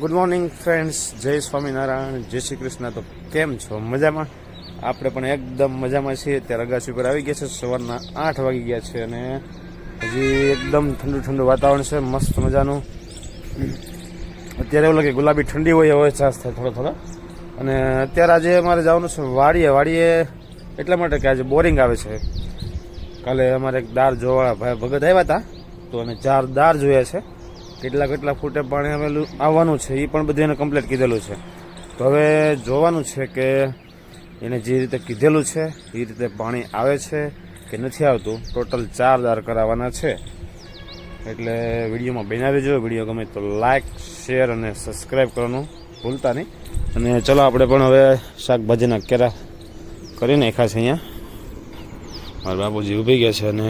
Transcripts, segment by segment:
Good morning friends જય સ્વામિનારાયણ. જય શ્રી કૃષ્ણ. તો કેમ છો? મજામાં? આપણે પણ એકદમ મજામાં છીએ. અત્યારે અગાસી પર આવી ગયા છે. સવારના આઠ વાગી ગયા છે અને હજી એકદમ ઠંડુ ઠંડુ વાતાવરણ છે. મસ્ત મજાનું. અત્યારે એવું લાગે ગુલાબી ઠંડી હોય એવો ચાસ થાય થોડો થોડો. અને અત્યારે આજે અમારે જવાનું છે વાડીએ. વાડીએ એટલા માટે કે આજે બોરિંગ આવે છે. કાલે અમારે એક દાર જોવા ભાઈ ભગત આવ્યા હતા. તો અને ચાર દાર જોયા છે. કેટલા કેટલા ફૂટે પાણી આવેલું આવવાનું છે, એ પણ બધું એને કમ્પ્લીટ કીધેલું છે. તો હવે જોવાનું છે કે એને જે રીતે કીધેલું છે, એ રીતે પાણી આવે છે કે નથી આવતું ટોટલ ચાર દાર કરાવવાના છે. એટલે વિડીયોમાં બનાવી રહેજો. વીડિયો ગમે તો લાઇક શેર અને સબસ્ક્રાઈબ કરવાનું ભૂલતા નહીં. અને ચલો આપણે પણ હવે શાકભાજીના કેરા કરી નાખ્યા છે અહીંયા. મારા બાપુજી ઊભી ગયા છે અને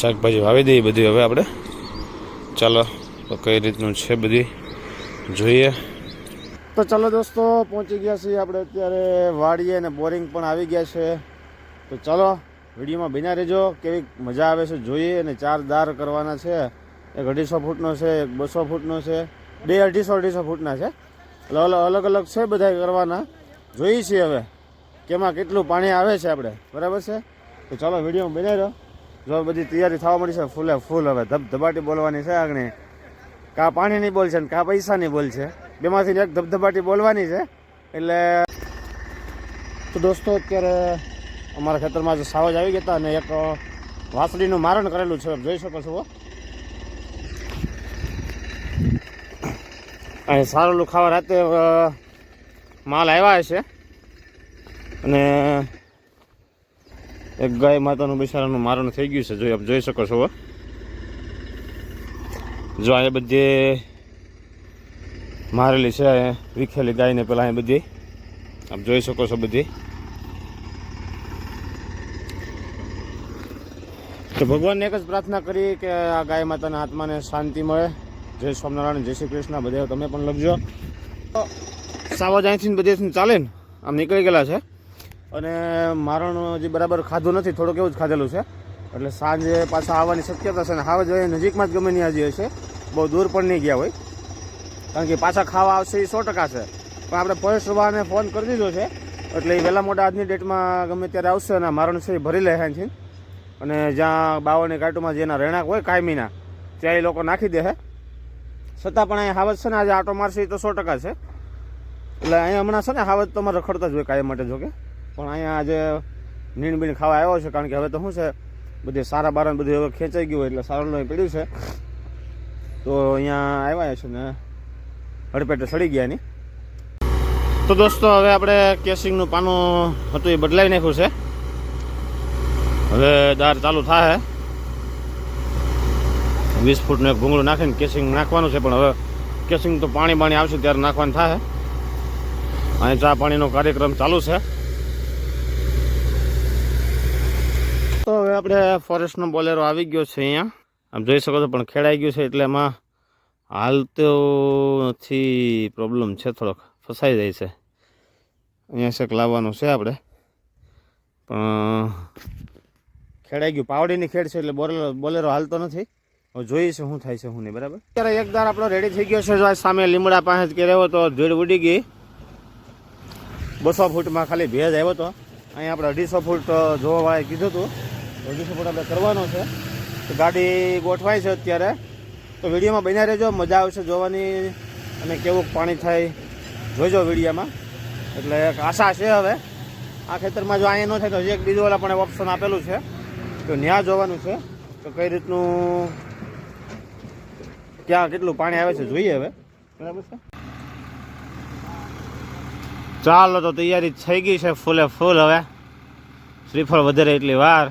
શાકભાજી વાવી દઈએ બધી. હવે આપણે ચાલો, તો કઈ રીતનું છે બધી જોઈએ. તો ચાલો દોસ્તો, પહોંચી ગયા છીએ આપણે અત્યારે વાડીએ અને બોરિંગ પણ આવી ગયા છે. તો ચાલો, વિડીયોમાં બિના રહેજો. કેવી મજા આવે છે જોઈએ અને ચાર દાર કરવાના છે. એક અઢીસો ફૂટનો છે, એક બસો ફૂટનો છે, બે અઢીસો અઢીસો ફૂટના છે. અલગ અલગ છે બધા કરવાના. જોઈએ છીએ હવે, કેમાં કેટલું પાણી આવે છે આપણે. બરાબર છે? તો ચાલો વિડીયોમાં બનાવી રહ્યો. જો બધી તૈયારી થવા મળી છે, ફૂલે ફૂલ હવે ધબધબાટી બોલવાની છે આગળ. કા પાણીની બોલ છે ને કા પૈસાની બોલ છે. બેમાંથી એક ધબધબાટી બોલવાની છે. એટલે તો દોસ્તો, અત્યારે અમારા ખેતરમાં જે સાવજ આવી ગયા હતા અને એક વાસળીનું મારણ કરેલું છે. જોઈ શકો છો અહીં સારું ખાવા રાતે માલ આવ્યા છે અને એક ગાય માતાનું બિસારાનું મારણ થઈ ગયું છે. જોઈ આપ જોઈ શકો છો. જો અહીંયા બધે મારેલી છે વિખેલી ગાયને પેલા એ બધી. આપ જોઈ શકો છો બધી. તો ભગવાનને એક જ પ્રાર્થના કરી કે આ ગાય માતાના આત્માને શાંતિ મળે. જય સ્વામિનારાયણ, જય શ્રી કૃષ્ણ. બધે તમે પણ લખજો. સાવજ અહીંથી બધેથી ચાલે ને. આમ નીકળી ગયેલા છે. અને મારણ હજી બરાબર ખાધું નથી, થોડુંક એવું જ ખાધેલું છે. એટલે સાંજે પાછા આવવાની શક્યતા છે અને હાવ જોઈએ નજીકમાં જ ગમે ત્યાં હજી હશે બહુ દૂર પણ નહીં ગયા હોય. કારણ કે પાછા ખાવા આવશે એ સો ટકા છે. પણ આપણે ફોરેસ્ટવાળાને ફોન કરી દીધો છે. એટલે એ વહેલા મોટા આજની ડેટમાં ગમે ત્યારે આવશે અને મારણ છે એ ભરી લે છે અને જ્યાં બાવળની કાંટોમાં જેના રહેણાંક હોય, કાયમીના, ત્યાં એ લોકો નાખી દે છે છતાં પણ અહીંયા હાવત છે ને આજે આટો મારશે એ તો સો ટકા છે. એટલે અહીંયા હમણાં છે ને હાવત તો અમારે રખડતા જ હોય કાયમ માટે જોકે પણ અહીંયા આજે નીણ બીણ ખાવા આવ્યો છે, કારણ કે હવે તો શું છે, બધી સારા બારા બધું હવે ખેંચાઈ ગયું એટલે સારું લોહી પડ્યું છે. તો અહીંયા આવ્યા છે ને, હડપેટે સડી ગયા ની. તો દોસ્તો, હવે આપણે કેસિંગનું પાનું હતું એ બદલાવી નાખ્યું છે. હવે દાર ચાલુ થાય વીસ ફૂટનું એક ભૂંગળું નાખીને કેસિંગ નાખવાનું છે, પણ હવે કેસિંગ તો પાણી બાણી આવશે ત્યારે નાખવાનું થાય અહીં ચા પાણીનો કાર્યક્રમ ચાલુ છે. તો હવે આપણે ફોરેસ્ટનો બોલેરો આવી ગયો છે અહીંયા. આમ જોઈ શકો છો, પણ ખેડાઈ ગયું છે એટલે એમાં હાલ તો નથી પ્રોબ્લેમ છે થોડોક. ફસાઈ જાય છે. અહીંયા શેક લાવવાનું છે આપણે. પણ ખેડાઈ ગયું. પાવડીની ખેડ છે એટલે બોલેરો બોલેરો હાલતો નથી. હવે જોઈએ છે શું થાય છે શું નહીં, બરાબર? અત્યારે એક દાર આપણો રેડી થઈ ગયો છે. જો આ સામે લીમડા પાસે જ કે રહ્યો તો ધૂળ ઉડી ગઈ. બસો ફૂટમાં ખાલી ભેજ આવ્યો હતો અહીંયા આપણે અઢીસો ફૂટ જોવાવાળાએ કીધું હતું અઢીસો ફૂટ આપણે કરવાનો છે. તો ગાડી ગોઠવાય છે અત્યારે. તો વિડીયોમાં બન્યા રહેજો, મજા આવશે જોવાની અને કેવું પાણી થાય જોઈજો વિડીયામાં. એટલે એક આશા છે હવે. આ ખેતરમાં જો અહીંયા ન થાય તો હજી એક બીજું વાળા પણ ઓપ્શન આપેલું છે. તો ન્યા જોવાનું છે. તો કઈ રીતનું, ક્યાં કેટલું પાણી આવે છે જોઈએ હવે. બરાબર છે? ચાલો તો તૈયારી થઈ ગઈ છે ફૂલે ફૂલ હવે. શ્રીફળ વધારે એટલી વાર.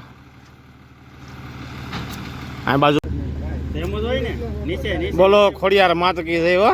આ બાજુ બોલો ખોડિયાર માત કી જય હો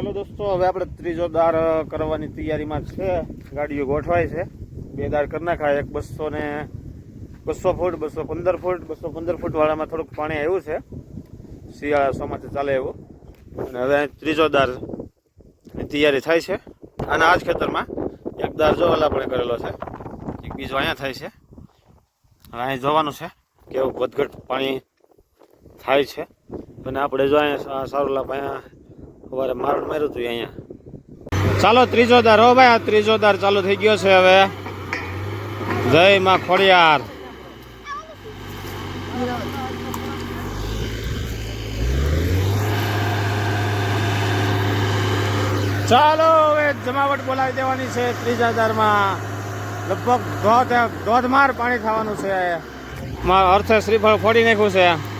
ચાલો દોસ્તો, હવે આપણે ત્રીજો દાર કરવાની તૈયારીમાં છે. ગાડીઓ ગોઠવાય છે. બે દાર કરી નાખાય. એક બસો ને, બસો ફૂટ, બસો પંદર ફૂટ, બસો પંદર ફૂટ વાળામાં થોડુંક પાણી આવ્યું છે. શિયાળા ચોમાસે ચાલે એવું. અને હવે ત્રીજો દાર તૈયારી થાય છે. અને આ જ ખેતરમાં એક દાર જોવાલા આપણે કરેલો છે. એક બીજો અહીંયા થાય છે. હવે અહીં જોવાનું છે કેવું વધઘટ પાણી થાય છે. અને આપણે જો અહીંયા સારું લાભ અહીંયા સવારે મારણ માર્યું હતું અહીંયા. ચાલો, ત્રીજો દાર. હો ભાઈ, આ ત્રીજો દાર ચાલુ થઈ ગયો છે હવે. જય માં ખોડિયાર. ચાલો, હવે જમાવટ બોલાવી દેવાની છે ત્રીજા દારમાં લગભગ ધોધ ધોધમાર પાણી થવાનું છે. મારા અર્થે શ્રીફળ ફોડી નાખ્યું છે.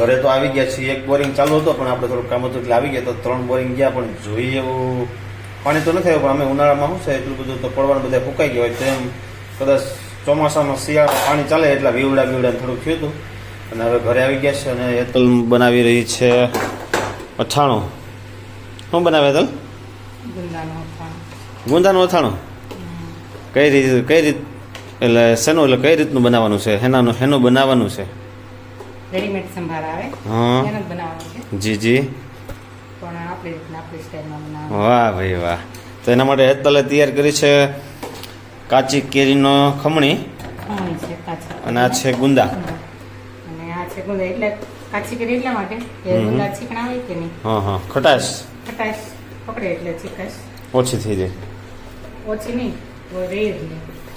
ઘરે તો આવી ગયા છીએ એક બોરિંગ ચાલુ હતો પણ આપણે થોડું કામ હતું એટલે આવી ગયા તો ત્રણ બોરિંગ ગયા પણ જોઈએ એવું પાણી તો નથી આવ્યું પણ અમે ઉનાળામાં શું છે એટલું બધું તો પડવાનું બધા ફૂંકાઈ ગયા હોય તેમ કદાચ ચોમાસામાં શિયાળા પાણી ચાલે એટલા વીવડા વીવડા થોડું થયું હતું. અને હવે ઘરે આવી ગયા છે અને હેતલ બનાવી રહી છે અથાણું. શું બનાવે ગુંદાનું ગુંદાનું અથાણું? કઈ રીત કઈ રીત એટલે શેનું એટલે કઈ રીતનું બનાવવાનું છે? હેનાનું હેનું બનાવવાનું છે? રેડીમેડ સંભાર આવે. હા. એનું જ છે. જી જી. પણ આપણે આપણી સ્ટાઈલમાં બનાવવાનું. વાહ ભાઈ વાહ. તો એના માટે હેતલે તૈયાર કરી છે કાચી કેરીનો ખમણી ખમણી છે કાચી. અને આ છે ગુંદા. અને આ છે ગુંદા એટલે કાચી કેરી એટલા માટે કે ગુંદા ચીકણા હોય કે નહીં? હા હા. ખટાશ. ખટાશ પકડે એટલે ચીકાશ ઓછી થઈ જાય. ઓછી નહીં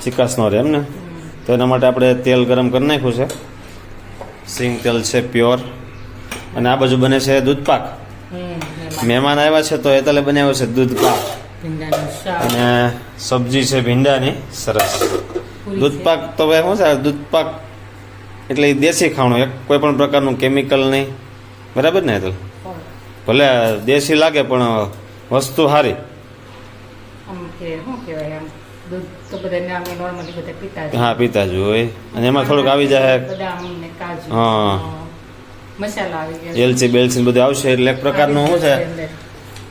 ચિકાસ નો. રહે એમ ને? તો એના માટે આપણે તેલ ગરમ કરી નાખ્યું છે. સિંગ તેલ છે પ્યોર. અને આ બાજુ બને છે દૂધ પાક. મહેમાન આવ્યા છે તો હેતલે બનાવ્યો છે દૂધ પાક. અને સબ્જી છે ભીંડાની સરસ. દૂધ પાક તો ભાઈ શું છે દૂધ પાક એટલે દેશી ખાણું એક કોઈ પણ પ્રકારનું કેમિકલ નહીં. બરાબર ને હેતલ? ભલે દેશી લાગે પણ વસ્તુ સારી. આમ કે શું કહેવાય આમ દૂધ તો બધા અમે નોર્મલી બધા પીતા જ હા પીતા જ હોય. અને એમાં થોડુંક આવી જાય. બદામ ને કાજુ હા. મસાલા આવી ગયા. એલચી બેલચી બધું આવશે એટલે એક પ્રકારનું શું છે?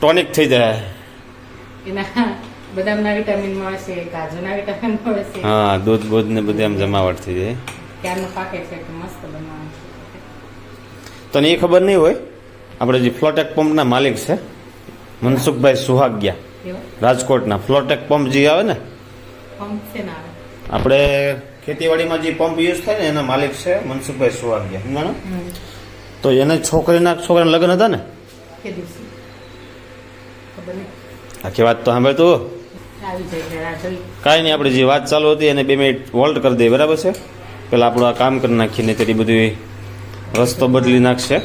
ટોનિક થઈ જાય. એના બદામના વિટામિન મળશે કાજુના વિટામિન મળશે હા દૂધ બૂધ ને બધી આમ જમાવટ થઈ જાય. છે કે મસ્ત તને એ ખબર નહીં હોય? આપણે જે ફ્લોટેક પંપના માલિક છે મનસુખભાઈ સુહાગ્યા. રાજકોટના ફ્લોટેક પંપ જે આવે ને પંપ છે ને આપણે ખેતીવાડીમાં જે પંપ યુઝ થાય ને એના માલિક છે મનસુખભાઈ સુહાગિયા સમજાણો? તો એને છોકરીના છોકરાના લગ્ન હતા ને? આખી વાત તો સાંભળ તું. આવી જાય એટલે રાહ જોઈ કાંઈ નહીં આપણે જે વાત ચાલુ હતી એને બે મિનિટ હોલ્ડ કરી દઈએ બરાબર છે? પેલા આપણું આ કામ કરી નાખીએ ને તેની બધી રસ્તો બદલી નાખશે.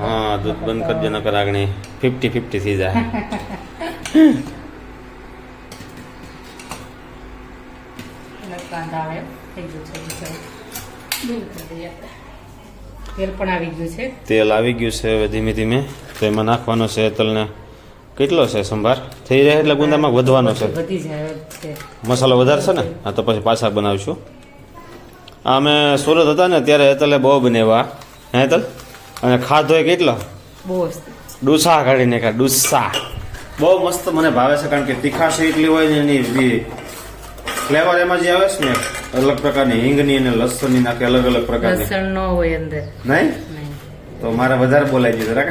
હા દૂધ બંધ કરી દે નકર આગળ ફિફ્ટી ફિફ્ટી થઈ જાય. કાંદા આવે થઈ ગયું છે બીજું. કરી દઈએ તેલ પણ આવી ગયું છે. તેલ આવી ગયું છે હવે ધીમે ધીમે. તો એમાં નાખવાનો છે તલને. કેટલો છે સંભાર? થઈ રહ્યા એટલે ગુંદામાં વધવાનો છે. વધી જાય છે મસાલો વધારશે ને? હા તો પછી પાછા બનાવશું. આ અમે સુરત હતા ને ત્યારે હેતલે બહુ બનેવા હે હેતલ અને ખાધો એ કેટલો? બહુ ડુસા કાઢીને નાખ્યા ડુસા. બહુ મસ્ત મને ભાવે છે કારણ કે તીખાશ એટલી હોય ને એની બી ફ્લેવર એમાં જે આવે છે ને અલગ પ્રકારની હિંગની અને લસણની નાખે અલગ અલગ પ્રકારની. લસણ નો હોય અંદર. નહીં? તો મારે વધારે બોલાવી ગયું જરાક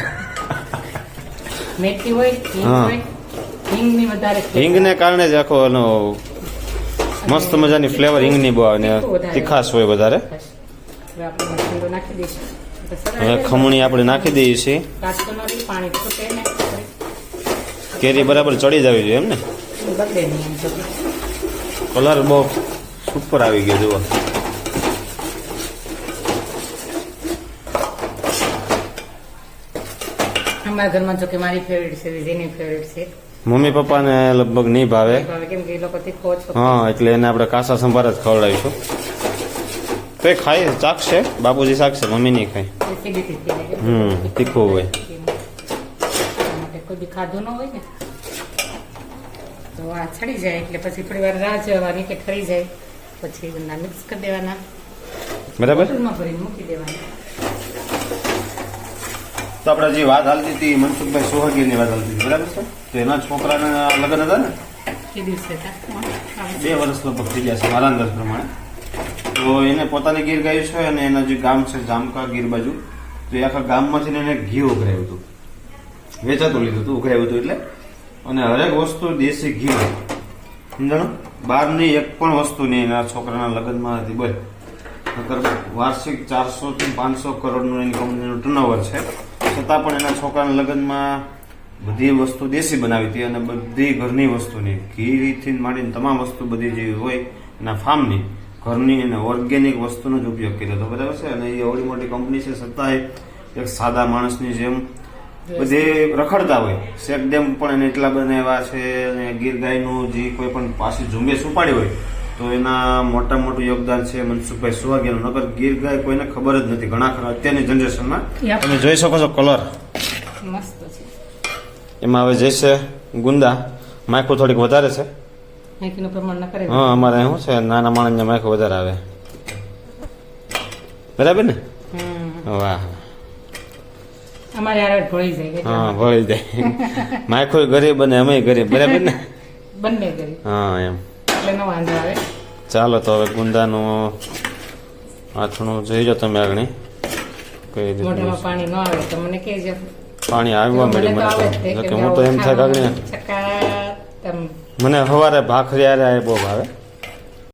મેથી હોય હિંગની વધારે હિંગને કારણે જ આખો એનો મસ્ત મજાની ફ્લેવર હિંગની બહુ આવે ને તીખાશ હોય વધારે. હવે. ખમણી આપણે નાખી દઈએ છીએ. કેરી બરાબર ચડી જવી જોઈએ એમ ને? કલર બહુ સુપર આવી ગયો જુઓ. અમારા ઘરમાં જો કે મારી ફેવરેટ છે જેની ફેવરેટ છે. મમ્મી પપ્પાને લગભગ નહીં ભાવે. કેમ કે એ લોકો તીખો હા એટલે એને આપણે કાસા સંભાર જ ખવડાવીશું. તો એ ખાય ચાખશે બાપુજી ચાખશે મમ્મી નહીં ખાય. હમ, તીખું હોય. કોઈ બી ખાધું ન હોય ને. તો આ છડી જાય એટલે પછી થોડી વાર રાહ જોવાની કે ઠરી જાય. પછી ગુંદા મિક્સ કરી દેવાના. બરાબર? ભરીને મૂકી દેવાના. તો આપણે જે વાત હાલતી હતી મનસુખભાઈ સોહાગીરની વાત હાલતી હતી બરાબર છે? તો એના છોકરાના લગ્ન હતા ને? એ દિવસે. બે વર્ષ લગભગ થઈ ગયા છે મારા અંદાજ પ્રમાણે. તો એને પોતાની ગીર ગાયું છે અને એના જે ગામ છે જામકા ગીર બાજુ તો એ આખા ગામમાંથી એને ઘી ઉઘરાયું હતું. વેચાતું લીધું હતું ઉઘરાયું હતું એટલે. અને હરેક વસ્તુ દેશી ઘી સમજાણું? બહારની એક પણ વસ્તુ નહીં છોકરાના લગ્નમાં હતી બોલ. નકર વાર્ષિક ચારસો થી પાંચસો કરોડનું એની કંપનીનું ટર્નઓવર છે. છતાં પણ એના છોકરાના લગ્નમાં બધી વસ્તુ દેશી બનાવી હતી અને બધી ઘરની વસ્તુની ઘીથી માંડીને તમામ વસ્તુ બધી જે હોય, એના ફાર્મની ઘરની અને ઓર્ગેનિક વસ્તુનો જ ઉપયોગ કર્યો હતો. બરાબર છે? અને એ એવડી મોટી કંપની છે, છતાંય એક સાદા માણસની જેમ બધે રખડતા હોય. શેકડેમ પણ એને એટલા બનાવ્યા છે અને ગીર ગાયનું જે કોઈ પણ પાછી ઝુંબેશ ઉપાડી હોય તો એના મોટા મોટું યોગદાન છે મનસુખભાઈ સુવાગીનું. નગર ગીર ગાય કોઈને ખબર જ નથી. ઘણા ખરા અત્યારની જનરેશનમાં. તમે જોઈ શકો છો કલર. મસ્ત છે. એમાં હવે જે છે ગુંદા. માખું થોડીક વધારે છે. અહીંનું પ્રમાણ ન કરે હા અમારે શું છે નાના માણસને માખું વધારે આવે. બરાબર ને? વાહ. અમારે આરડ ભળી જાય હા ભળી જાય. માખો ગરીબ અને અમે ગરીબ. બરાબર ને? બંને ગરીબ. હા એમ. એટલે નો વાંધો આવે. ચાલો તો હવે ગુંદાનું આથણું જોઈજો તમે આગળ. કઈ રીતનું મોઢામાં પાણી ન આવે તો મને કહેજો. પાણી આવવા મળ્યું મને કે હું તો એમ થાય આગળ મને સવારે ભાખરી આરે આવે બહુ ભાવે.